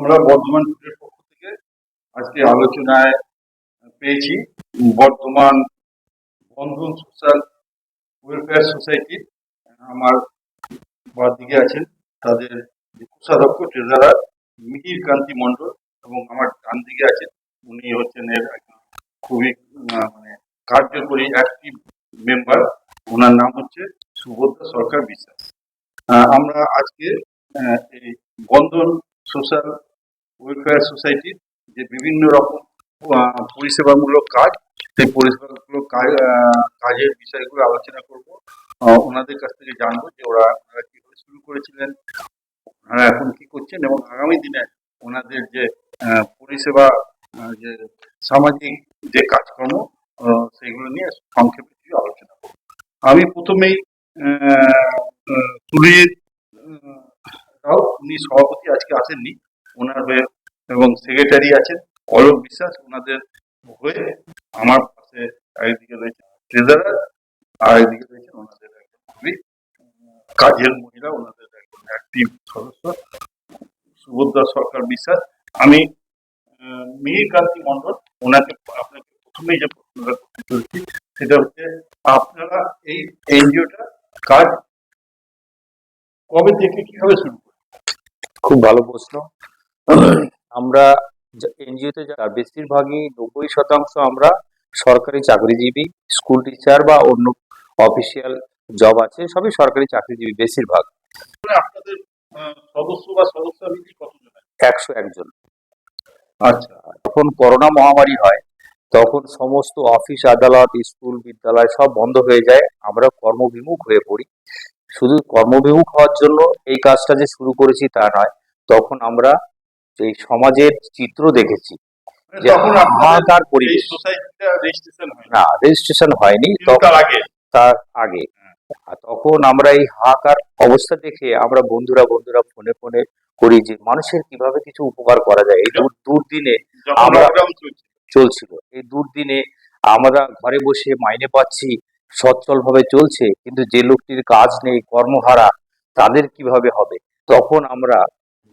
আমরা বর্ধমান টুডের পক্ষ থেকে আজকে আলোচনায় পেয়েছি Bardhaman Bandhan social welfare society, আমার দিকে আছেন তাদের কোষাধ্যক্ষ, ট্রেজারার মিহির কান্তি মণ্ডল এবং আমার ডান দিকে আছেন, উনি হচ্ছেন এর খুবই মানে কার্যকরী অ্যাক্টিভ মেম্বার ওনার নাম হচ্ছে সুভদ্রা সরকার বিশ্বাস। আমরা আজকে এই বন্ধন সোশ্যাল ওয়েলফেয়ার সোসাইটির যে বিভিন্ন রকম পরিষেবামূলক কাজ সেই পরিষেবামূলক কাজ কাজের বিষয়গুলো আলোচনা করব। ওনাদের কাছ থেকে জানব যে ওরা ওনারা কীভাবে শুরু করেছিলেন ওনারা এখন কি করছেন এবং আগামী দিনে ওনাদের যে পরিষেবা যে সামাজিক যে কাজকর্ম সেগুলো নিয়ে সংক্ষেপে কিছু আলোচনা করব। আমি প্রথমেই আহ, রাও উনি সভাপতি আজকে আসেননি। ওনার হয়ে এবং সেক্রেটারি আছেন অলোক বিশ্বাস ওনাদের হয়ে আমার পাশে একদিকে রয়েছে ট্রেজারার আর একদিকে রয়েছেন ওনাদের একজন খুবই কাজের মহিলা, ওনাদের একজন অ্যাক্টিভ সদস্য, সুভদ্রা সরকার বিশ্বাস। আমি মিহির কান্তি মণ্ডল, ওনাকে আপনাকে প্রথমেই যে প্রশ্নটা করতে চলছি, সেটা হচ্ছে, আপনারা এই এনজিওটা কাজ কবে থেকে কীভাবে শুরু খুব ভালো প্রশ্ন। আমরা এনজিওতে যারা বেশিরভাগই নব্বই শতাংশ আমরা সরকারি চাকরিজীবী স্কুল টিচার বা অন্য অফিসিয়াল জব আছে সবই সরকারি চাকরিজীবী বেশিরভাগ। আপনাদের সদস্য বা সদস্য কতজন একশো একজন। আচ্ছা। যখন করোনা মহামারী হয় তখন সমস্ত অফিস আদালত স্কুল বিদ্যালয় সব বন্ধ হয়ে যায় আমরা কর্মবিমুখ হয়ে পড়ি। শুধু কর্মবিমুখ হওয়ার জন্য এই কাজটা যে শুরু করেছি তা নয় তখন আমরা এই সমাজের চিত্র দেখেছি মানে যে হাহাকার পরিবেশ। না রেজিস্ট্রেশন হয়নি তার আগে। তখন আমরা এই হাহাকার অবস্থা দেখে আমরা বন্ধুরা বন্ধুরা ফোনে ফোনে করি যে মানুষের কীভাবে কিছু উপকার করা যায়। এই দূর দুর্দিনে আমরা- চলছিল। এই দুর্দিনে আমরা ঘরে বসে মাইনে পাচ্ছি সচ্ছলভাবে চলছে কিন্তু যে লোকটির কাজ নেই কর্মহারা তাদের কীভাবে হবে? তখন আমরা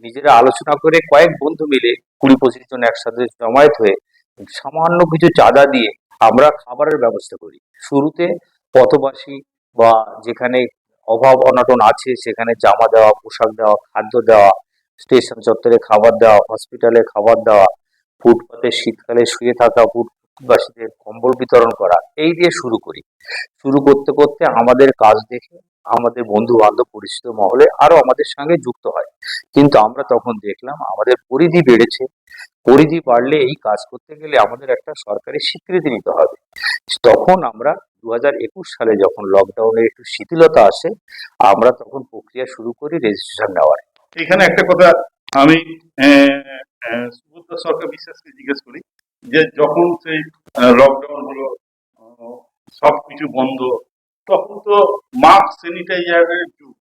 নিজেরা আলোচনা করে কয়েক বন্ধু মিলে কুড়ি পঁচিশ জন একসাথে জমায়েত হয়ে সামান্য কিছু চাঁদা দিয়ে আমরা খাবারের ব্যবস্থা করি। শুরুতে পথবাসী বা যেখানে অভাব অনটন আছে, সেখানে জামা দেওয়া, পোশাক দেওয়া, খাদ্য দেওয়া, স্টেশন চত্বরে খাবার দেওয়া, হসপিটালে খাবার দেওয়া, ফুটপাতে শীতকালে শুয়ে থাকা, ফুটবাসীদের কম্বল বিতরণ করা, এই দিয়ে শুরু করি। শুরু করতে করতে আমাদের কাজ দেখে আমাদের বন্ধু বান্ধব পরিচিত মহলে আরও আমাদের সঙ্গে যুক্ত হয়। কিন্তু আমরা তখন দেখলাম আমাদের পরিধি বেড়েছে। পরিধি বাড়লে এই কাজ করতে গেলে আমাদের একটা সরকারি স্বীকৃতি নিতে হবে। তখন আমরা দু সালে যখন লকডাউনের একটু শিথিলতা আসে আমরা তখন প্রক্রিয়া শুরু করি রেজিস্ট্রেশন নেওয়ার। এখানে একটা কথা আমি সুভদ্রা সরকার বিশ্বাসকে জিজ্ঞেস করি যে যখন সেই লকডাউন হলো আহ, সবকিছু বন্ধ তখন তো মাস্ক স্যানিটাইজারের যুগ।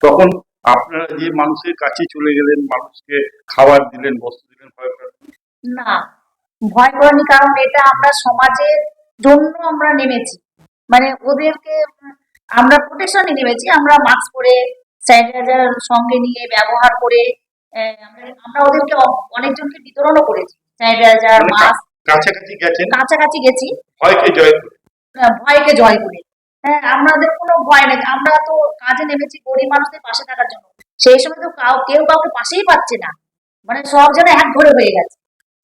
তখন আপনারা যে মানুষের কাছে চলে গেলেন মানুষকে খাবার দিলেন বস্ত্র দিলেন ভয় না। ভয় করেনি কারণ এটা আমরা সমাজের জন্য আমরা নেমেছি। মানে ওদেরকে আমরা প্রোটেকশনে নেমেছি। আমরা মাস্ক পরে স্যানিটাইজার সঙ্গে নিয়ে ব্যবহার করে আমরা- ওদেরকে অনেকজনকে বিতরণও করেছি। স্যানিটাইজার মানে মাস্ক কাছাকাছি গেছেন? কাছাকাছি গেছি। ভয়কে জয় করে। ভয়কে জয় করে। হ্যাঁ আমাদের কোনো ভয় নেই। আমরা তো কাজে নেমেছি, গরিব মানুষদের পাশে থাকার জন্য। সেই সময় তো কাউ কেউ কাউকে পাশেই পাচ্ছে না। মানে সব যেন এক ঘরে হয়ে গেছে।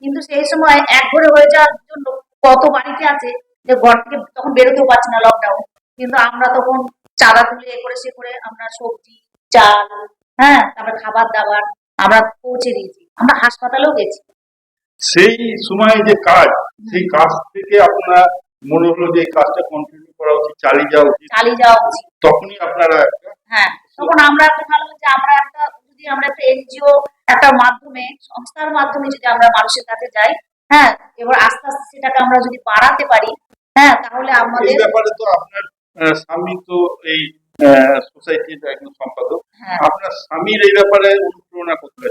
কিন্তু সেই সময় এক ঘরে হয়ে যাওয়ার জন্য কত বাড়িতে আছে যে ঘর থেকে তখন বেরোতেও পারছে না লকডাউন কিন্তু আমরা তখন চাঁদা তুলে এ করে সে করে আমরা সবজি, চাল হ্যাঁ তারপরে খাবার দাবার আমরা পৌঁছে দিয়েছি। আমরা হাসপাতালেও গেছি। সেই সময় যে কাজ, সেই কাজ থেকে আপনার মনে হলো যে কাজটা কন্টিনিউ করা উচিত চালিয়ে যাওয়া উচিত। চালিয়ে যাওয়া উচিত। তখনই আপনারা হ্যাঁ তখন আমরা একটা ভালো যে আমরা একটা যদি আমরা একটা এনজিও একটা মাধ্যমে সংস্থার মাধ্যমে যদি আমরা মানুষের কাছে যাই হ্যাঁ এবার আস্তে আস্তে সেটাকে আমরা যদি বাড়াতে পারি হ্যাঁ তাহলে এই আমাদের ব্যাপারে তো আপনার স্বামী তো এই সোসাইটির একজন সম্পাদক। হ্যাঁ। আপনার স্বামীর এই ব্যাপারে অনুপ্রেরণা করতে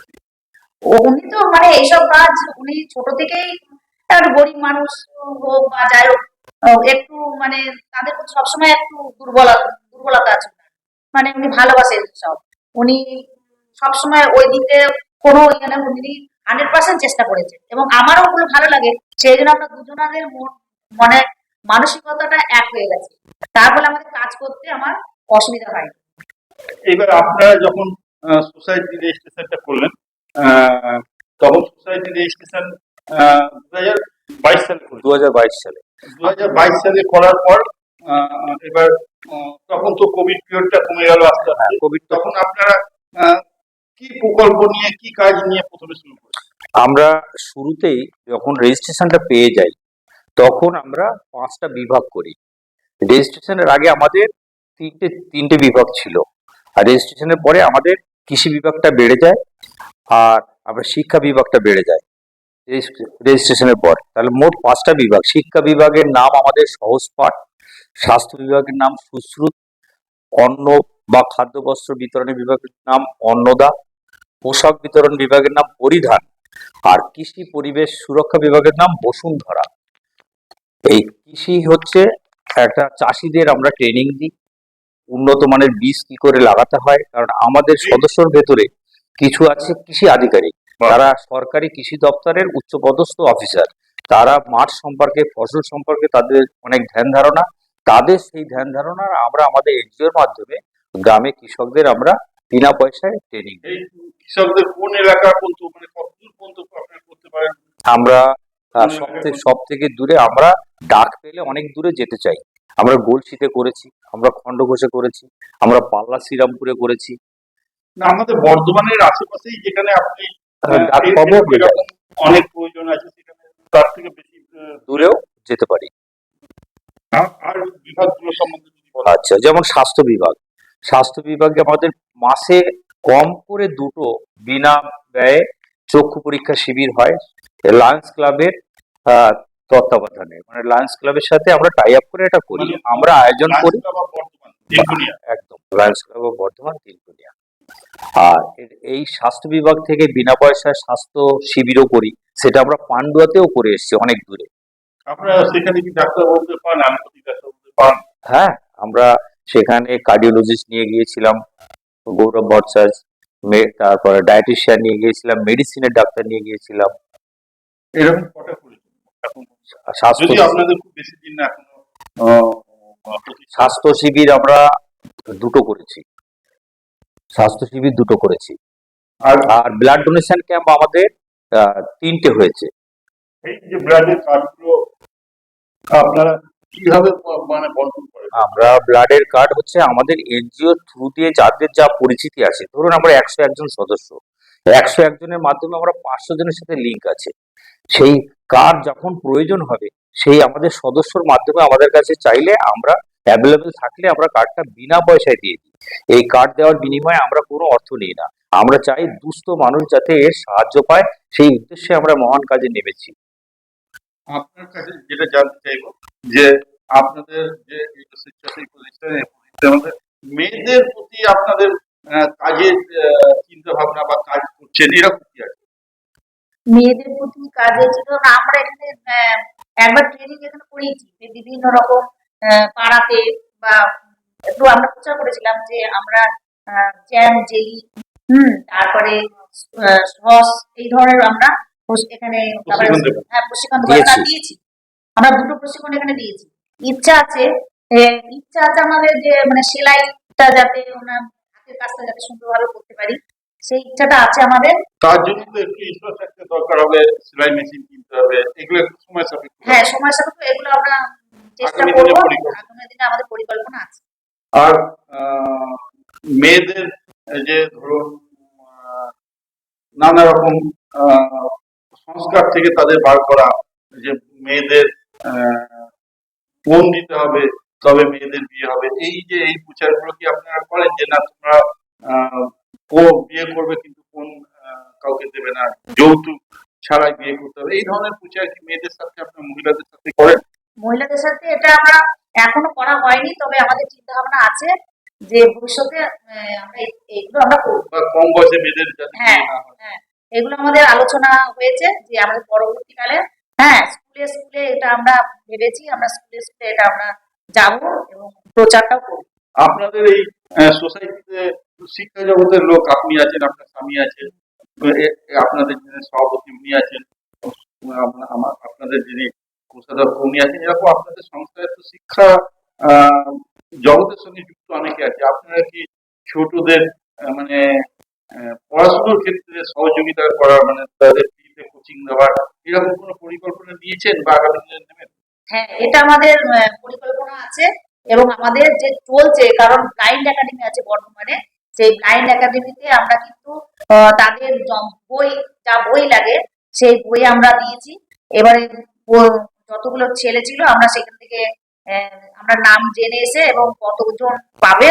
ও উনি তো মানে এইসব কাজ উনি ছোট থেকেই গরিব মানুষ হোক বা যাই হোক একটু মানে তাদের প্রতি সবসময় একটু দুর্বলতা দুর্বলতা আছে। মানে উনি ভালোবাসেন সব। উনি সবসময় ওই দিকে কোনো এখানে উনি হান্ড্রেড পার্সেন্ট চেষ্টা করেছেন এবং আমারও ওগুলো ভালো লাগে। সেই জন্য আমরা দুজনাদের মন- মানে মানসিকতাটা এক হয়ে গেছে। তার ফলে আমাদের কাজ করতে আমার অসুবিধা হয়। এবার আপনারা যখন সোসাইটি রেজিস্ট্রেশনটা করলেন আহ, তখন সোসাইটি রেজিস্ট্রেশন দু হাজার বাইশ সালে দু হাজার বাইশ সালে। দু বাইশ সালে করার পর এবার তখন তো কোভিড পিরিয়ডটা কমে গেল আস্তে আস্তে। কোভিড তখন আপনারা কি প্রকল্প নিয়ে কি কাজ নিয়ে প্রথমে শুরু করেন আমরা শুরুতেই যখন রেজিস্ট্রেশনটা পেয়ে যাই তখন আমরা পাঁচটা বিভাগ করি। রেজিস্ট্রেশনের আগে আমাদের তিনটে তিনটে বিভাগ ছিল। আর রেজিস্ট্রেশনের পরে আমাদের কৃষি বিভাগটা বেড়ে যায় আর আমরা শিক্ষা বিভাগটা বেড়ে যায়। রেজিস্ট্রেশনের পর। তাহলে মোট পাঁচটা বিভাগ, শিক্ষা বিভাগের নাম আমাদের সহজ পাঠ, স্বাস্থ্য বিভাগের নাম সুশ্রুত, অন্ন বা খাদ্য বস্ত্র বিতরণ বিভাগের নাম অন্নদা, পোশাক বিতরণ বিভাগের নাম পরিধান, আর কৃষি পরিবেশ সুরক্ষা বিভাগের নাম বসুন্ধরা। এই কৃষি হচ্ছে একটা চাষিদের আমরা ট্রেনিং দিই, উন্নত মানের বীজ কি করে লাগাতে হয়, কারণ আমাদের সদস্যর ভেতরে কিছু আছে কৃষি আধিকারিক। তারা সরকারি কৃষি দপ্তরের উচ্চপদস্থ অফিসার। তারা মাঠ সম্পর্কে ফসল সম্পর্কে তাদের অনেক ধ্যান ধারণা। তাদের সেই ধ্যান ধারণা আমরা আমাদের এনজিওর মাধ্যমে গ্রামে কৃষকদের আমরা বিনা পয়সায় ট্রেনিং কৃষকদের কোন এলাকা মানে করতে পারেন? আমরা সব থেকে সব থেকে দূরে আমরা ডাক পেলে অনেক দূরে যেতে চাই। আমরা গলসিতে করেছি আমরা খণ্ডঘোষে করেছি আমরা পাল্লা শ্রীরামপুরে করেছি। না আমাদের বর্ধমানের আশেপাশেই যেখানে আপনি ডাক পাবো অনেক প্রয়োজন আছে সেখানে তার থেকে বেশি দূরেও যেতে পারি। আর- বিভাগগুলো সম্বন্ধে আচ্ছা যেমন স্বাস্থ্য বিভাগ। স্বাস্থ্য বিভাগে আমাদের মাসে কম করে দুটো বিনা ব্যয়ে চক্ষু পরীক্ষা শিবির হয় লায়ন্স ক্লাবের তত্ত্বাবধানে। মানে লায়ন্স ক্লাবের সাথে আমরা টাই আপ করে এটা করি। মানে আমরা আয়োজন করি। একদম লায়ন্স ক্লাব বর্ধমান তিনকুনিয়া আর এই স্বাস্থ্য বিভাগ থেকে বিনা পয়সায় স্বাস্থ্য শিবিরও করি সেটা আমরা পান্ডুয়াতেও করে এসেছি অনেক দূরে। আপনারা সেখানে কি ডাক্তারবাবুদের পান আনুপাতিক ডাক্তারবাবুদের পান? হ্যাঁ আমরা সেখানে কার্ডিওলজিস্ট নিয়ে গিয়েছিলাম গৌরব ভট্টাচার্য তারপরে ডায়েটিশিয়ান নিয়ে গিয়েছিলাম মেডিসিনের ডাক্তার নিয়ে গিয়েছিলাম। এরকম কটা স্বাস্থ্য আপনাদের খুব বেশি দিন না এখনও স্বাস্থ্য শিবির আমরা দুটো করেছি। স্বাস্থ্য শিবির দুটো করেছি। আর আর ব্লাড ডোনেশন ক্যাম্প আমাদের তিনটে হয়েছে। এই যে ব্লাডের কার্ডগুলো আপনারা কীভাবে মানে বন্টন করেন? আমরা ব্লাডের কার্ড হচ্ছে আমাদের এনজিও থ্রু দিয়ে যাদের যা পরিচিতি আছে ধরুন আমরা একশো একজন সদস্য একশো একজনের মাধ্যমে আমরা পাঁচশো জনের সাথে লিঙ্ক আছে। সেই কার্ড যখন প্রয়োজন হবে সেই আমাদের সদস্যর মাধ্যমে আমাদের কাছে চাইলে আমরা অ্যাভেলেবেল থাকলে আমরা কার্ডটা বিনা পয়সায় দিয়ে দিই। এই কার্ড দেওয়ার বিনিময়ে আমরা কোনো অর্থ নিই না। আমরা চাই দুস্থ মানুষ যাতে এর সাহায্য পায় সেই উদ্দেশ্যে আমরা মহান কাজে নেমেছি। আপনার কাছে যেটা জানতে চাইব যে আপনাদের যে স্বেচ্ছাসেবী প্রতিষ্ঠান মেয়েদের প্রতি আপনাদের আহ, কাজের চিন্তা ভাবনা বা কাজ করছেন এরকম কি আছে? মেয়েদের প্রতি কাজে ছিল না আমরা এখানে একবার ট্রেনিং এখানে করিয়েছি যে বিভিন্ন রকম পাড়াতে বা একটু আমরা প্রচার করেছিলাম যে আমরা জ্যাম জেলি হুম তারপরে সস এই ধরনের আমরা এখানে হ্যাঁ প্রশিক্ষণ দিয়েছি। আমরা দুটো প্রশিক্ষণ এখানে দিয়েছি। ইচ্ছা আছে ইচ্ছা আছে আমাদের যে মানে সেলাইটা যাতে ওনার হাতের কাজটা যাতে সুন্দরভাবে করতে পারি। সেই ইচ্ছাটা আছে আমাদের। তার জন্য একটু ইনফ্রাস্ট্রাকচার দরকার হবে সেলাই মেশিন কিনতে হবে এগুলো সময় সাপেক্ষ। হ্যাঁ সময় সাপেক্ষ এগুলো আমরা চেষ্টা করব। আগামী দিনে আমাদের পরিকল্পনা আছে। আর মেয়েদের যে ধরুন নানা রকম সংস্কার থেকে তাদের বার করা যে মেয়েদের ফোন দিতে হবে তবে মেয়েদের বিয়ে হবে। এই যে এই প্রচারগুলো কি আপনারা করেন যে না তোমরা বিয়ে করবে কিন্তু কোন কাউকে দেবে না যৌতুক ছাড়াই বিয়ে করতে হবে? এই ধরনের প্রচার কি মেয়েদের সাথে আপনার মহিলাদের সাথে করেন? মহিলাদের সাথে এটা আমরা এখনও করা হয়নি তবে আমাদের চিন্তা ভাবনা আছে যে ভবিষ্যতে আমরা এইগুলো আমরা করব। বা কম বয়সে মেয়েদের হ্যাঁ হয়। এগুলো আমাদের আলোচনা হয়েছে যে আমাদের পরবর্তীকালে হ্যাঁ স্কুলে স্কুলে এটা আমরা ভেবেছি আমরা স্কুলে স্কুলে এটা আমরা যাব এবং প্রচারটাও করব। আপনাদের এই সোসাইটিতে শিক্ষা জগতের লোক আপনি আছেন আপনার স্বামী আছেন আপনাদের যিনি সভাপতি উনি আছেন আমার- আপনাদের যিনি কোষাধ্যক্ষ উনি আছেন। এরকম আপনাদের সংস্থায় তো শিক্ষা জগতের সঙ্গে যুক্ত অনেকে আছে। আপনারা কি ছোটদের মানে পড়াশোনার ক্ষেত্রে সহযোগিতা করা মানে তাদের ফ্রিতে কোচিং দেওয়ার এরকম কোনো পরিকল্পনা নিয়েছেন বা আগামী দিনে নেবেন? হ্যাঁ এটা আমাদের পরিকল্পনা আছে এবং আমাদের যে চলছে, কারণ ব্লাইন্ড একাডেমি আছে বর্তমানে। সেই ব্লাইন্ড একাডেমিতে আমরা কিন্তু তাদের বই, যা বই লাগে, সেই বই আমরা দিয়েছি। এবারে যতগুলো ছেলে ছিল আমরা সেখান থেকে আমরা নাম জেনে এসে এবং কতজন পাবে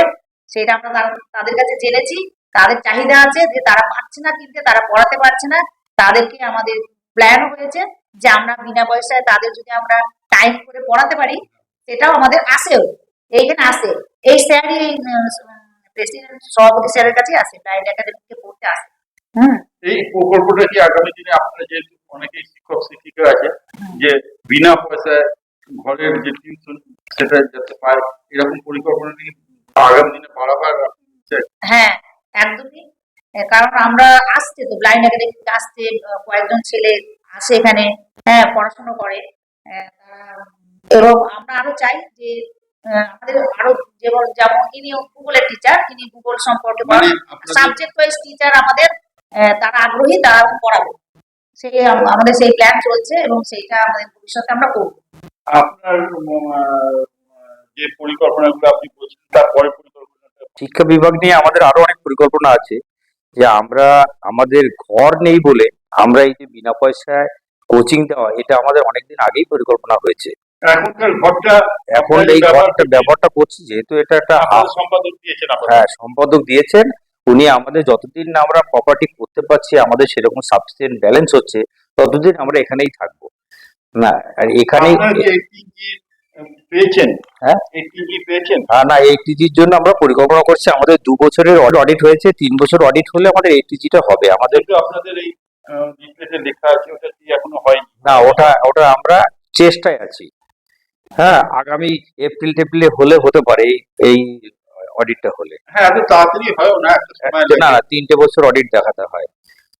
সেটা আমরা তাদের কাছে জেনেছি। তাদের চাহিদা আছে যে তারা পারছে না কিনতে তারা পড়াতে পারছে না। তাদেরকে আমাদের প্ল্যান হয়েছে যে আমরা বিনা পয়সায় তাদের যদি আমরা টাইম করে পড়াতে পারি সেটাও আমাদের আসেও। এইখানে আসে। এই স্যারই এই প্রেসিডেন্ট সভাপতি স্যারের কাছে আসে। ব্লাইন্ড একাডেমিকে পড়তে আসে। হুম। এই প্রকল্পটা কি আগামী দিনে আপনারা যেহেতু অনেকেই শিক্ষক শিক্ষিকা আছে যে বিনা পয়সায় ঘরের যে টিউশন সেটা যাতে পায় এরকম পরিকল্পনা কি আগামী দিনে বাড়াবার হ্যাঁ একদমই। কারণ আমরা আসছে তো ব্লাইন্ড একাডেমি আসছে আহ, কয়েকজন ছেলে আসে এখানে হ্যাঁ পড়াশোনা করে। এবং আমরা আরও চাই যে আমাদের আরও যেমন যেমন ইনি ভূগোলের টিচার তিনি ভূগোল সম্পর্কে সাবজেক্ট ওয়াইজ টিচার আমাদের তারা আগ্রহী তারা পড়াবে। সেই আমাদের সেই প্ল্যান চলছে এবং সেইটা আমাদের ভবিষ্যতে আমরা করব। আপনার যে পরিকল্পনাগুলো আপনি বলছেন তারপরে পরিকল্পনাটা শিক্ষা বিভাগ নিয়ে আমাদের আরও অনেক পরিকল্পনা আছে যে আমরা আমাদের ঘর নেই বলে আমরা এই যে বিনা পয়সায় কোচিং দেওয়া এটা আমাদের অনেকদিন আগেই পরিকল্পনা হয়েছে। ঘরটা এখন এই ঘরটা ব্যবহারটা করছি যেহেতু এটা একটা সম্পাদক দিয়েছেন হ্যাঁ সম্পাদক দিয়েছেন। উনি আমাদের যতদিন না আমরা প্রপার্টি করতে পারছি আমাদের সেরকম সাফিসিয়েন্ট ব্যালেন্স হচ্ছে ততদিন আমরা এখানেই থাকব। না আর এইটিজি হ্যাঁ? না এইটিজির জন্য আমরা পরিকল্পনা করছি আমাদের দু বছরের অডিট হয়েছে তিন বছর অডিট হলে আমাদের হবে আমাদের আপনাদের এই লেখা আছে ওটা কি এখনও হয়নি? না ওটা ওটা আমরা চেষ্টায় আছি। হ্যাঁ আগামী এপ্রিল টেপ্রিলে হলে হতে পারে এই- এই অডিটটা হলে। হ্যাঁ এত তাড়াতাড়ি হয় না একটা সময় না তিনটে বছর অডিট দেখাতে হয়।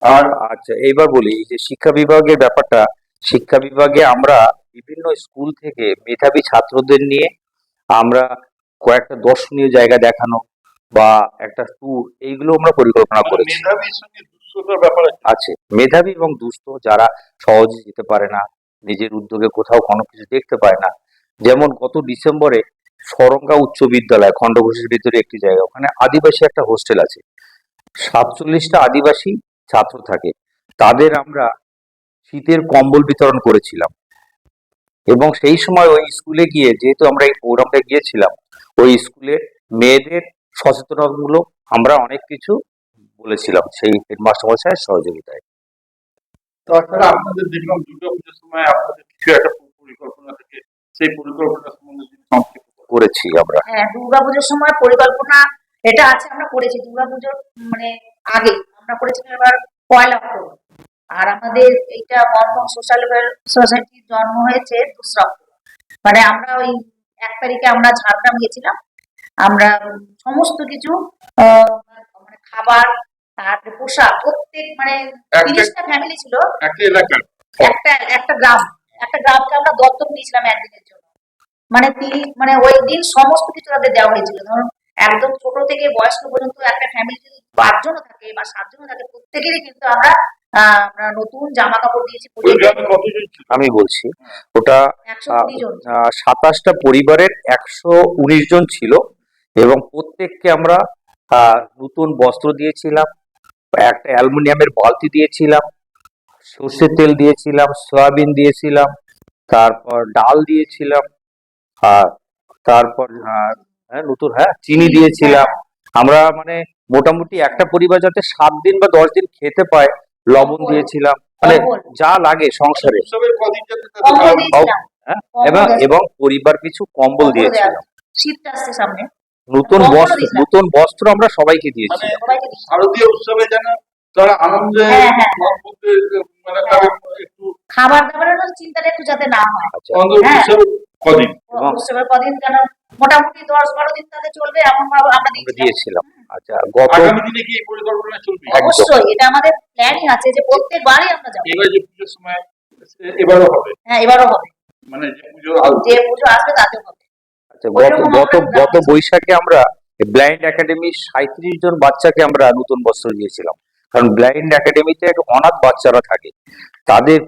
আর আচ্ছা এইবার বলি যে শিক্ষা বিভাগের ব্যাপারটা শিক্ষা বিভাগে আমরা বিভিন্ন স্কুল থেকে মেধাবী ছাত্রদের নিয়ে আমরা কয়েকটা দর্শনীয় জায়গা দেখানো বা একটা ট্যুর এইগুলো আমরা পরিকল্পনা মানে করেছি। আছে মেধাবী এবং দুস্থ যারা সহজে যেতে পারে না নিজের উদ্যোগে কোথাও কোনো কিছু দেখতে পায় না। যেমন গত ডিসেম্বরে সরঙ্গা উচ্চ বিদ্যালয় খণ্ডঘোষের ভিতরে একটি জায়গা। ওখানে আদিবাসী একটা হোস্টেল আছে। সাতচল্লিশটা আদিবাসী ছাত্র থাকে। তাদের আমরা শীতের কম্বল বিতরণ করেছিলাম। এবং সেই সময় ওই স্কুলে গিয়ে, যেহেতু আমরা এই প্রোগ্রামটা গিয়েছিলাম, ওই স্কুলে মেয়েদের সচেতনতামূলক আমরা অনেক কিছু বলেছিলাম সেই হেডমাস্টার মশাইয়ের সহযোগিতায় তাছাড়া আপনাদের দেখলাম দুর্গা পুজোর সময় আপনাদের কিছু একটা পরিকল্পনা থেকে, সেই পরিকল্পনা সম্বন্ধে। করেছি আমরা। হ্যাঁ দুর্গাপুজোর সময় পরিকল্পনা এটা আছে আমরা করেছি। দুর্গাপুজোর মানে আগে আমরা করেছিলাম এবার পয়লা অক্টোবর। আর আমাদের এইটা বন্ধন সোশ্যাল সোসাইটির জন্ম হয়েছে দোসরা অক্টোবর। মানে আমরা ওই এক তারিখে আমরা ঝাড়গ্রাম গেছিলাম। আমরা সমস্ত কিছু আহ, মানে খাবার তারপরে পোশাক প্রত্যেক মানে তিরিশটা ফ্যামিলি ছিল। একটা একটা গ্রাম। একটা গ্রামকে আমরা দত্তক নিয়েছিলাম একদিনের জন্য। মানে তিনি মানে ওই দিন সমস্ত কিছু তাদের দেওয়া হয়েছিল। ধরুন একদম ছোট থেকে বয়স্ক পর্যন্ত একটা ফ্যামিলি যদি পাঁচজনও থাকে বা সাতজনও থাকে প্রত্যেকেরই কিন্তু আমরা নতুন জামা কাপড় দিয়েছি আমি বলছি ওটা সাতাশটা পরিবারের একশো উনিশ জন ছিল এবং প্রত্যেককে আমরা নতুন বস্ত্র দিয়েছিলাম একটা অ্যালুমিনিয়ামের বালতি দিয়েছিলাম সর্ষের তেল দিয়েছিলাম সয়াবিন দিয়েছিলাম তারপর ডাল দিয়েছিলাম আর তারপর আহ, হ্যাঁ নতুন হ্যাঁ চিনি দিয়েছিলাম। আমরা মানে মোটামুটি একটা পরিবার যাতে সাত দিন বা দশ দিন খেতে পায় লবণ দিয়েছিলাম। মানে যা লাগে সংসারে। হ্যাঁ এবং এবং পরিবার পিছু কম্বল দিয়েছিলাম। শীতটা আসছে সামনে। নতুন বস্ত্র নতুন বস্ত্র আমরা সবাইকে মানে দিয়েছি শারদীয় উৎসবে যেন তারা আনন্দে হ্যাঁ, হ্যাঁ। মানে খাবার দাবারেরও চিন্তাটা একটু যাতে না হয়। কদিন? উৎসবের কদিন কেন? মোটামুটি দশ বারো দিন চলবে এমন ভাবে আমরা দিয়েছিলাম। আচ্ছা গত আগামী দিনে কি এই পরিকল্পনা চলবে? অবশ্যই এটা আমাদের প্ল্যানিং আছে যে প্রত্যেকবারই আমরা যাব। এবার যে পুজোর সময় এবারও হবে? হ্যাঁ এবারও হবে। মানে যে পুজো যে পুজো আসবে তাতেও হবে। আচ্ছা গত গত গত বৈশাখে আমরা ব্লাইন্ড একাডেমির সাঁত্রিশ জন বাচ্চাকে আমরা নতুন বস্ত্র দিয়েছিলাম। কারণ ব্লাইন্ড একাডেমিতে অনাথ বাচ্চারা থাকে। তাদের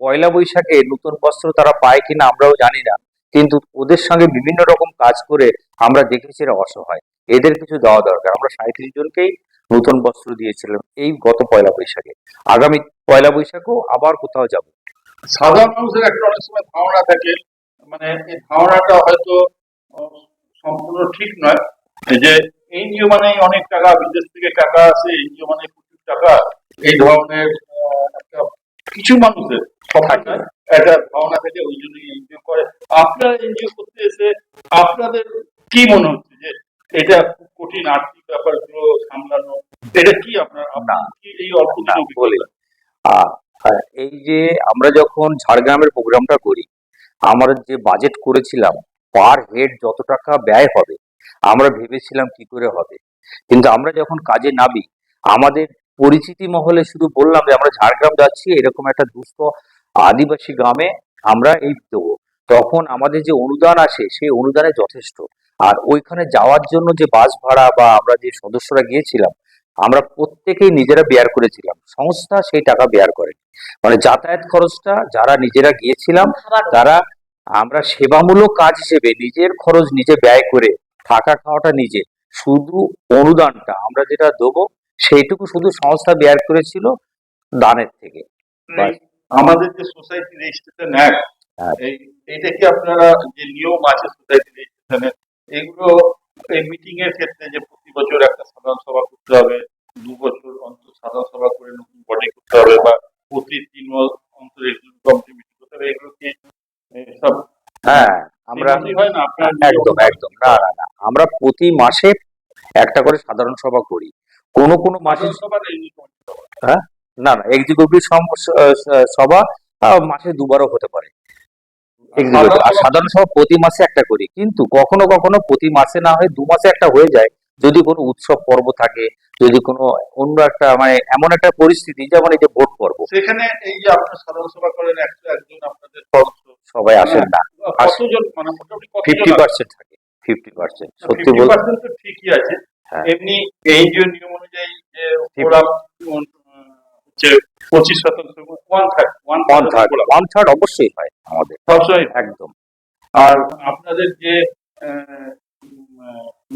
পয়লা বৈশাখে নতুন বস্ত্র তারা পায় কিনা আমরাও জানি না। কিন্তু ওদের সঙ্গে বিভিন্ন রকম কাজ করে আমরা দেখেছি এরা অসহায়। এদের কিছু দেওয়া দরকার। আমরা সাঁত্রিশ জনকেই নতুন বস্ত্র দিয়েছিলাম এই গত পয়লা বৈশাখে। আগামী পয়লা বৈশাখেও আবার কোথাও যাব। সাধারণ মানুষের একটা অনেক সময় ধারণা থাকে। মানে এই ধারণাটা হয়তো সম্পূর্ণ ঠিক নয়। যে এনজিও মানে অনেক টাকা, বিদেশ থেকে টাকা আসে এনজিও মানে প্রচুর টাকা। এই ধরনের একটা কিছু মানুষের একটা ধারণা থেকে ওই জন্য এনজিও করে। আপনারা এনজিও করতে এসে আপনাদের কি মনে হচ্ছে যে এটা কঠিন আর্থিক ব্যাপারগুলো সামলানো এটা কি আপনার আপনার এই অল্প বলি। এই যে আমরা যখন ঝাড়গ্রামের প্রোগ্রামটা করি আমরা যে বাজেট করেছিলাম পার হেড যত টাকা ব্যয় হবে আমরা ভেবেছিলাম কি করে হবে। কিন্তু আমরা যখন কাজে নামি আমাদের পরিচিতি মহলে শুধু বললাম যে আমরা ঝাড়গ্রাম যাচ্ছি, এরকম একটা দুস্থ আদিবাসী গ্রামে আমরা এই দেবো। তখন আমাদের যে অনুদান আসে, সেই অনুদানে যথেষ্ট। আর ওইখানে যাওয়ার জন্য যে বাস ভাড়া বা আমরা যে সদস্যরা গিয়েছিলাম, আমরা প্রত্যেকেই নিজেরা বেয়ার করেছিলাম। সংস্থা সেই টাকা বেয়ার করে মানে যাতায়াত খরচটা যারা নিজেরা গিয়েছিলাম, তারা আমরা সেবামূলক কাজ হিসেবে নিজের খরচ নিজে ব্যয় করে, থাকা খাওয়াটা নিজে। শুধু অনুদানটা আমরা যেটা দেবো সেইটুকু শুধু সংস্থা বেয়ার করেছিল দানের থেকে। আমাদের যে সোসাইটি রেজিস্ট্রেশন অ্যাক্ট। এই এটা কি আপনারা যে নিয়ম আছে সোসাইটি রেজিস্ট্রেশনের এগুলো এই মিটিং এর ক্ষেত্রে যে প্রতি বছর একটা সাধারণ সভা করতে হবে দু বছর অন্তর সাধারণ সভা করে নতুন বডি করতে হবে বা প্রতি তিন মাস অন্তর এক্সিকিউটিভ কমিটি মিটিং করতে হবে এগুলো কি সব হ্যাঁ আমরা হয় না? আপনার একদম একদম। না না না। আমরা প্রতি মাসে একটা করে সাধারণ সভা করি। কোনো কোনো মাসে সভা না? না এক্সিকিউটিভ সভা মাসে দুবারও হতে পারে। আর সাধারণ সভা প্রতি মাসে একটা করি কিন্তু কখনো কখনো প্রতি মাসে না হয় দু মাসে একটা হয়ে যায় যদি কোনো উৎসব পর্ব থাকে যদি কোনো অন্য একটা মানে এমন একটা পরিস্থিতি যেমন এই যে ভোট পর্ব। সেখানে এই যে আপনার সাধারণ সভা করেন একশো একজন আপনাদের সবাই আসেন না। কতজন মানে মোটামুটি ফিফটি পার্সেন্ট থাকে ফিফটি পার্সেন্ট সত্যি বলতে ঠিকই আছে। হ্যাঁ। এমনি এনজিও নিয়ম অনুযায়ী যে ওরা হচ্ছে পঁচিশ শতাংশ one third one one third one third অবশ্যই হয় আমাদের। সবসময় একদম। আর আপনাদের যে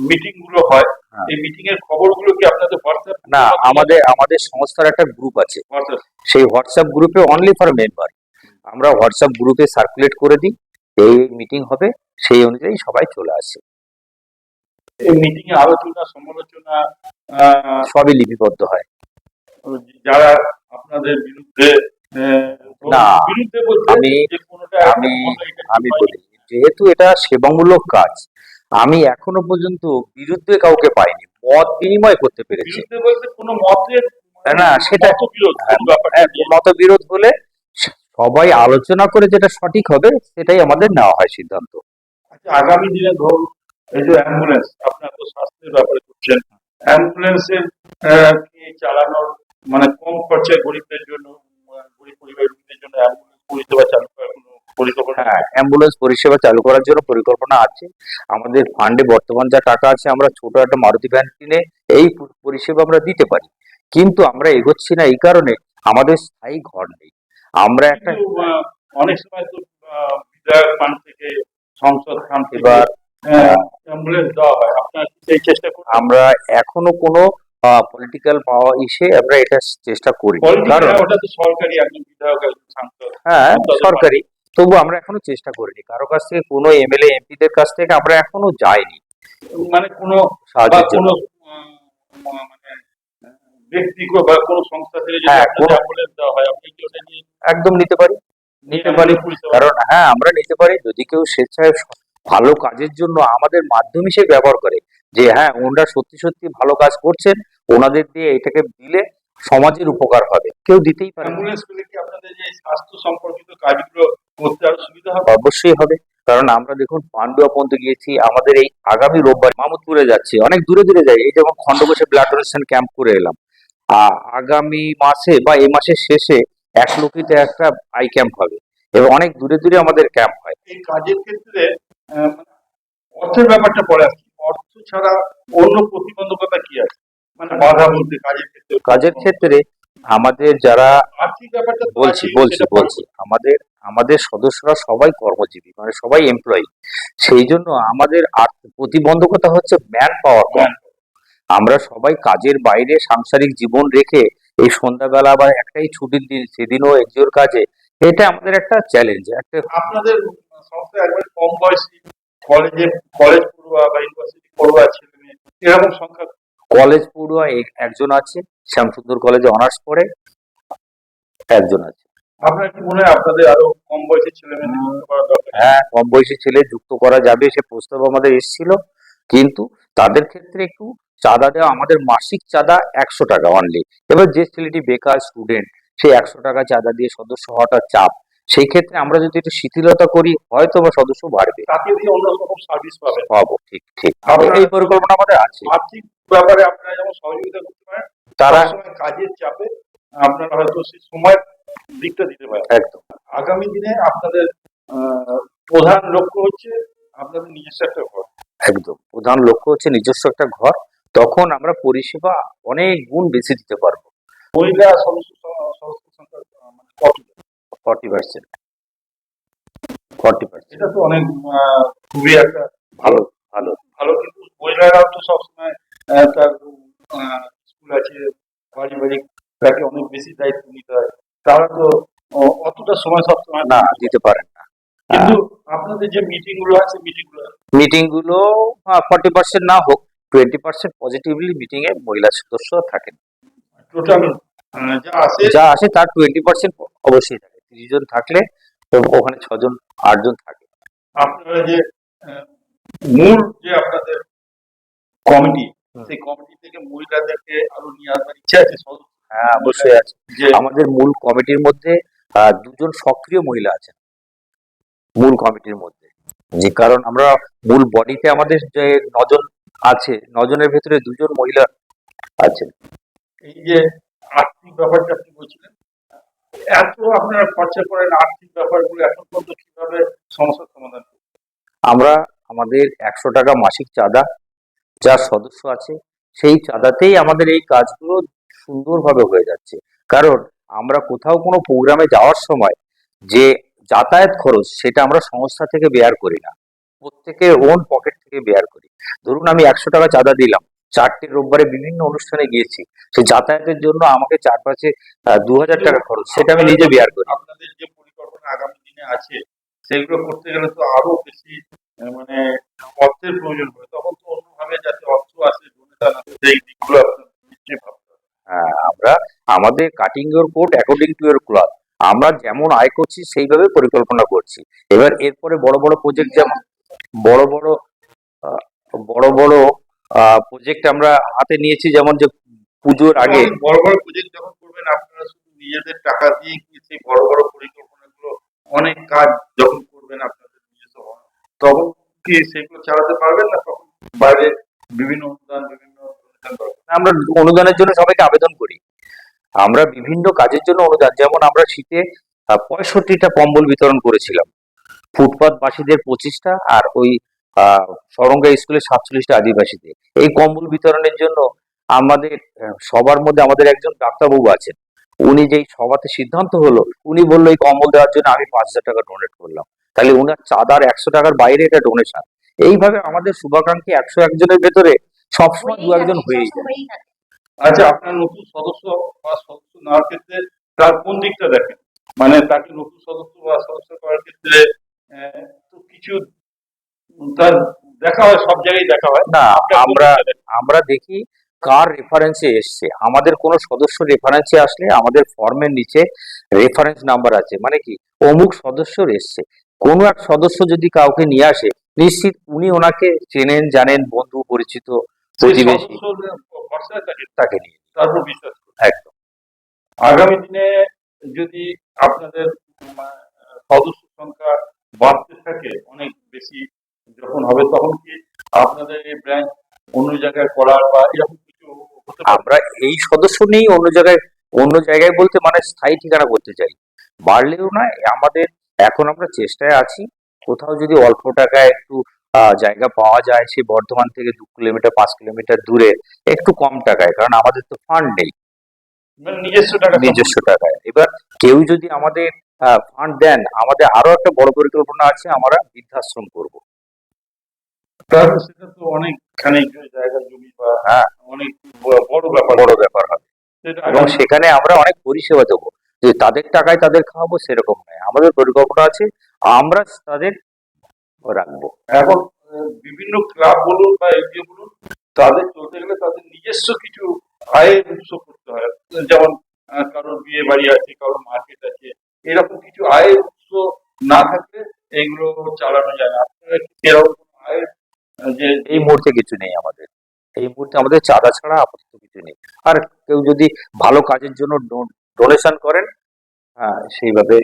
মিটিংগুলো হয় হ্যাঁ। এই মিটিং এর খবরগুলো কি আপনাদের হোয়াটসঅ্যাপ না আমাদের আমাদের সংস্থার একটা গ্রুপ আছে। সেই হোয়াটসঅ্যাপ গ্রুপে অনলি ফর মেম্বার আমরা হোয়াটসঅ্যাপ গ্রুপে সার্কুলেট করে দিই এই মিটিং হবে সেই অনুযায়ী সবাই চলে আসে। এই মিটিং এ আলোচনা সমালোচনা সবই লিপিবদ্ধ হয়। যারা আপনাদের বিরুদ্ধে না, আমি- আমি- আমি বলি যেহেতু এটা সেবামূলক কাজ আমি এখনও পর্যন্ত বিরুদ্ধে কাউকে পাইনি মত বিনিময় করতে পেরেছি। বলতে কোনো মতের না, সেটা- মতবিরোধ হ্যাঁ, কোন ব্যাপারটা হ্যাঁ। মতবিরোধ হলে সবাই আলোচনা করে যেটা সঠিক হবে সেটাই আমাদের নেওয়া হয় সিদ্ধান্ত। আচ্ছা, আগামী দিনে ধরুন এই যে অ্যাম্বুলেন্স আপনার তো স্বাস্থ্যের ব্যাপারে করছেন অ্যাম্বুলেন্সের চালানোর মানে কম খরচায় গরিবদের জন্য গরিব পরিবারদের জন্য অ্যাম্বুলেন্স পরিষেবা চালু করার কোনো পরিকল্পনা? হ্যাঁ অ্যাম্বুলেন্স পরিষেবা চালু করার জন্য পরিকল্পনা আছে। আমাদের ফান্ডে বর্তমান যা টাকা আছে আমরা ছোট একটা মারুতি ভ্যান কিনে এই পরিষেবা আমরা দিতে পারি। কিন্তু আমরা এগোচ্ছি না এই কারণে আমাদের স্থায়ী ঘর নেই। আমরা একটা অনেক সময় তো বিধায়ক ফান্ড থেকে সংসদ ফান্ড এবার হয়। আমরা এখনও কোনো পলিটিক্যাল পাওয়া ইসে আমরা এটা চেষ্টা করি কারণ সরকারি হ্যাঁ সরকারি। তবু আমরা এখনও চেষ্টা করিনি। কারও কাছ থেকে কোনো এমএলএ এমপিদের কাছ থেকে আমরা এখনও যাইনি। মানে কোনো সাহায্যের জন্য। মানে হ্যাঁ, একদম নিতে পারি। নিতে পারি। কারণ হ্যাঁ আমরা নিতে পারি। যদি কেউ স্বেচ্ছায় ভালো কাজের জন্য আমাদের মাধ্যম হিসেবে ব্যবহার করে। যে হ্যাঁ ওনারা সত্যি সত্যি ভালো কাজ করছেন ওনাদের দিয়ে এটাকে দিলে সমাজের উপকার হবে। কেউ দিতেই পারে স্বাস্থ্য সম্পর্কিত কাজগুলো করতে আরও সুবিধা হবে? অবশ্যই হবে। কারণ আমরা দেখুন পান্ডুয়া পর্যন্ত গিয়েছি আমাদের এই আগামী রোববার মামুদপুরে যাচ্ছি অনেক দূরে দূরে যাই এই যেমন খন্ডঘোষে ব্লাড ডোনেশন ক্যাম্প করে এলাম। আগামী মাসে বা এই মাসের শেষে এক লোকিতে একটা আই ক্যাম্প হবে। এবং অনেক দূরে দূরে আমাদের ক্যাম্প হয়। এই কাজের ক্ষেত্রে অর্থের ব্যাপারটা পড়ে আসছে। অর্থ ছাড়া অন্য প্রতিবন্ধকতা কি আছে? মানে বাধা বলতে কাজের ক্ষেত্রে। কাজের ক্ষেত্রে আমাদের যারা আর্থিক ব্যাপারটা বলছি বলছি বলছি। আমাদের আমাদের সদস্যরা সবাই কর্মজীবী মানে সবাই এমপ্লয়ি সেই জন্য আমাদের প্রতিবন্ধকতা হচ্ছে ম্যান পাওয়ার কম আমরা সবাই কাজের বাইরে সাংসারিক জীবন রেখে এই সন্ধ্যাবেলা আবার একটাই ছুটির দিন সেদিনও এনজিওর কাজে। এটা আমাদের একটা চ্যালেঞ্জ একটা আপনাদের সংস্থায় একবার কম বয়সী কলেজে কলেজ পড়ুয়া বা ইউনিভার্সিটি পড়ুয়া ছেলে মেয়ে এরকম সংখ্যা। কলেজ পড়ুয়া একজন আছে শ্যামসুন্দর কলেজে অনার্স পড়ে একজন আছে। আপনার কি মনে হয় আপনাদের আরও কম বয়সী ছেলে যুক্ত করা হ্যাঁ কম বয়সী ছেলে যুক্ত করা যাবে সে প্রস্তাব আমাদের এসেছিল। কিন্তু তাদের ক্ষেত্রে একটু চাঁদা দেওয়া আমাদের মাসিক চাঁদা একশো টাকা অনলি এবার যে ছেলেটি বেকার স্টুডেন্ট সে একশো টাকা চাঁদা দিয়ে সদস্য হওয়াটা চাপ। সেই ক্ষেত্রে আমরা যদি একটু শিথিলতা করি হয়তো বা সদস্য বাড়বে। সার্ভিস পাবেন। পাবো ঠিক ঠিক। এই পরিকল্পনা আমাদের আছে। আর্থিক ব্যাপারে আপনারা যেমন সহযোগিতা করতে পারেন তারা কাজের চাপে আপনারা হয়তো সেই সময় দিকটা দিতে পারেন। একদম। আগামী দিনে আপনাদের প্রধান লক্ষ্য হচ্ছে আপনাদের নিজস্ব একটা ঘর। একদম। প্রধান লক্ষ্য হচ্ছে নিজস্ব একটা ঘর। তখন আমরা পরিষেবা অনেক গুণ বেশি দিতে পারব। মহিলা সদস্য সংখ্যা কত ফর্টি পার্সেন্ট ফর্টি পার্সেন্ট এটা তো অনেক খুবই একটা ভালো ভালো ভালো কিন্তু মহিলারাও তো সবসময় তার স্কুল আছে বাড়ি তাকে অনেক বেশি দায়িত্ব নিতে হয়। তারা তো অতটা সময় সবসময় না দিতে পারেন না। কিন্তু আপনাদের যে মিটিংগুলো আছে মিটিংগুলো মিটিংগুলো ফর্টি পার্সেন্ট না হোক টোয়েন্টি পার্সেন্ট পজিটিভলি মিটিং এ মহিলা সদস্য থাকেন। টোটাল যা আছে যা আসে তার টোয়েন্টি পার্সেন্ট অবশ্যই থাকে তিরিশ জন থাকলে ওখানে ছজন আটজন থাকে। আপনারা যে মূল যে আপনাদের কমিটি সেই কমিটি থেকে মহিলাদেরকে আরও নিয়ে আসবার ইচ্ছা আছে? হ্যাঁ অবশ্যই আছে। আমাদের মূল কমিটির মধ্যে দুজন সক্রিয় মহিলা আছেন। মূল কমিটির মধ্যে। যে কারণ আমরা মূল বডিতে আমাদের যে নজন আছে নজনের ভেতরে দুজন মহিলা আছেন। এই যে আর্থিক ব্যাপারটা আপনি বলছিলেন এত আপনারা খরচা করেন আর্থিক ব্যাপারগুলো এখন পর্যন্ত কীভাবে সমস্যার সমাধান আমরা আমাদের একশো টাকা মাসিক চাঁদা যার সদস্য আছে, সেই চাঁদাতেই আমাদের এই কাজগুলো সুন্দরভাবে হয়ে যাচ্ছে। কারণ আমরা কোথাও কোনো প্রোগ্রামে যাওয়ার সময় যে যাতায়াত খরচ সেটা আমরা সংস্থা থেকে বেয়ার করি না। প্রত্যেকের ওন পকেট থেকে বেয়ার করি। ধরুন আমি একশো টাকা চাঁদা দিলাম চারটে রোববারে বিভিন্ন অনুষ্ঠানে গিয়েছি। সেই যাতায়াতের জন্য আমাকে চারপাশে দু হাজার টাকা খরচ। সেটা আমি নিজে বিয়ার করি। আপনাদের যে পরিকল্পনা আগামী দিনে আছে সেগুলো করতে গেলে তো আরও বেশি মানে অর্থের প্রয়োজন হবে তখন তো অন্যভাবে যাতে অর্থ আসে সেই দিকগুলো নিশ্চয়ই ভাবতে হ্যাঁ, আমরা আমাদের cutting your coat according to your cloth আমরা যেমন আয় করছি সেইভাবে পরিকল্পনা করছি। এবার এরপরে বড় বড় প্রজেক্ট যেমন বড় বড় বড় বড় প্রজেক্ট আমরা হাতে নিয়েছি যেমন যে পুজোর আগে। বড় বড় প্রজেক্ট যখন করবেন আপনারা শুধু নিজেদের টাকা দিয়ে সেই বড় বড় পরিকল্পনাগুলো অনেক কাজ যখন করবেন আপনাদের নিজস্ব তখন কি সেগুলো চালাতে পারবেন না তখন বাইরে বিভিন্ন অনুদান বিভিন্ন আমরা অনুদানের জন্য সবাইকে আবেদন করি। আমরা বিভিন্ন কাজের জন্য অনুদান যেমন আমরা শীতে পঁয়ষট্টিটা কম্বল বিতরণ করেছিলাম। ফুটপাত বাসীদের পঁচিশটা আর ওই সরঙ্গা স্কুলের সাতচল্লিশটা আদিবাসীদের এই কম্বল বিতরণের জন্য আমাদের সবার মধ্যে আমাদের একজন ডাক্তারবাবু আছেন। উনি যেই সভাতে সিদ্ধান্ত হলো, উনি বলল, এই কম্বল দেওয়ার জন্য আমি পাঁচ হাজার টাকা ডোনেট করলাম। তাহলে ওনার চাঁদার একশো টাকার বাইরে এটা ডোনেশন এইভাবে আমাদের শুভাকাঙ্ক্ষী একশো একজনের ভেতরে সবসময় দু একজন হয়েই যায়। আচ্ছা আপনার নতুন সদস্য বা সদস্য নেওয়ার ক্ষেত্রে তার কোন দিকটা দেখেন? মানে তাকে নতুন সদস্য বা সদস্য করার ক্ষেত্রে কিছু তার দেখা হয় সব জায়গায় দেখা হয়। না আমরা আমরা দেখি কার রেফারেন্সে এসছে। আমাদের কোনো সদস্য রেফারেন্সে আসলে আমাদের ফর্মের নিচে রেফারেন্স নাম্বার আছে। মানে কি? অমুক সদস্যর এসছে। কোনো এক সদস্য যদি কাউকে নিয়ে আসে নিশ্চিত উনি ওনাকে চেনেন জানেন বন্ধু পরিচিত প্রতিবেশী। তাকে নিয়ে একদম। আগামী দিনে যদি আপনাদের সদস্য সংখ্যা বাড়তে থাকে অনেক বেশি যখন হবে তখন কি আপনাদের এই ব্রাঞ্চ অন্য জায়গায় করার বা এরকম কিছু আমরা এই সদস্য নেই অন্য জায়গায় অন্য জায়গায় বলতে মানে স্থায়ী ঠিকানা করতে চাই। বাড়লেও না আমাদের এখন আমরা চেষ্টায় আছি কোথাও যদি অল্প টাকায় একটু জায়গা পাওয়া যায় সে বর্ধমান থেকে দু কিলোমিটার পাঁচ কিলোমিটার দূরে একটু কম টাকায় কারণ আমাদের তো ফান্ড নেই। মানে নিজস্ব টাকা নিজস্ব টাকায়। এবার কেউ যদি আমাদের ফান্ড দেন আমাদের আরও একটা বড় পরিকল্পনা আছে আমরা বৃদ্ধাশ্রম করব। সেটা তো অনেক খানিক জায়গা জমি বা হ্যাঁ। অনেক বড় ব্যাপার বড় ব্যাপার হবে। এবং সেখানে আমরা অনেক পরিষেবা দেবো। যে তাদের টাকায় তাদের খাওয়াবো সেরকম নয়। আমাদের পরিকল্পনা আছে আমরা তাদের রাখব। এখন বিভিন্ন ক্লাব বলুন বা এনজিও বলুন তাদের চলতে গেলে তাদের নিজস্ব কিছু আয়ের উৎস করতে হয়। যেমন কারোর বিয়ে বাড়ি আছে কারোর মার্কেট আছে এরকম কিছু আয়ের উৎস না থাকলে এগুলো চালানো যায় না। আপনারা এরকম আয়ের যে এই মুহূর্তে কিছু নেই আমাদের। এই মুহূর্তে আমাদের চাঁদা ছাড়া আপাতত কিছু নেই। আর কেউ যদি ভালো কাজের জন্য ডোনেশন করেন হ্যাঁ সেইভাবে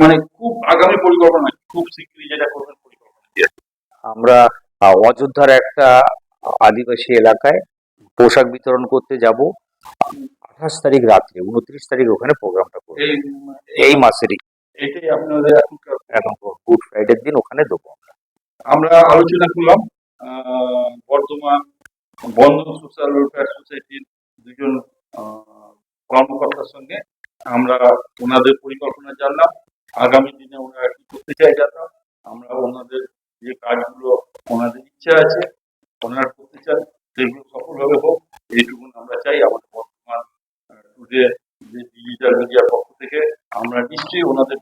মানে খুব আগামী পরিকল্পনা খুব শীঘ্রই যেটা করবেন পরিকল্পনা। আমরা অযোধ্যার একটা আদিবাসী এলাকায় পোশাক বিতরণ করতে যাব। আঠাশ তারিখ রাত্রে উনত্রিশ তারিখ ওখানে প্রোগ্রামটা করব। এই মাসেরই। এটাই আপনাদের এখনকার এখন গুড ফ্রাইডের দিন ওখানে দেবো। আমরা আমরা আলোচনা করলাম বর্তমান বন্ধন সোশ্যাল ওয়েলফেয়ার সোসাইটির দুজন কর্মকর্তার সঙ্গে আমরা ওনাদের পরিকল্পনা জানলাম। আগামী দিনে ওনারা কি করতে চাই জানলাম। আমরা ওনাদের যে কাজগুলো ওনাদের ইচ্ছা আছে, ওনারা করতে চান, সেগুলো সফলভাবে হোক এইটুকু আমরা চাই আমাদের বর্তমান টুডে যে ডিজিটাল মিডিয়ার পক্ষ থেকে। আমরা নিশ্চয়ই ওনাদের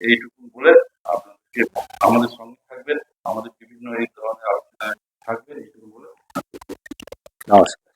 এইটুকু বলে আপনাদেরকে আমাদের সঙ্গে থাকবেন আমাদের বিভিন্ন এই ধরনের আলোচনায় থাকবেন, এইটুকু বলে। নমস্কার।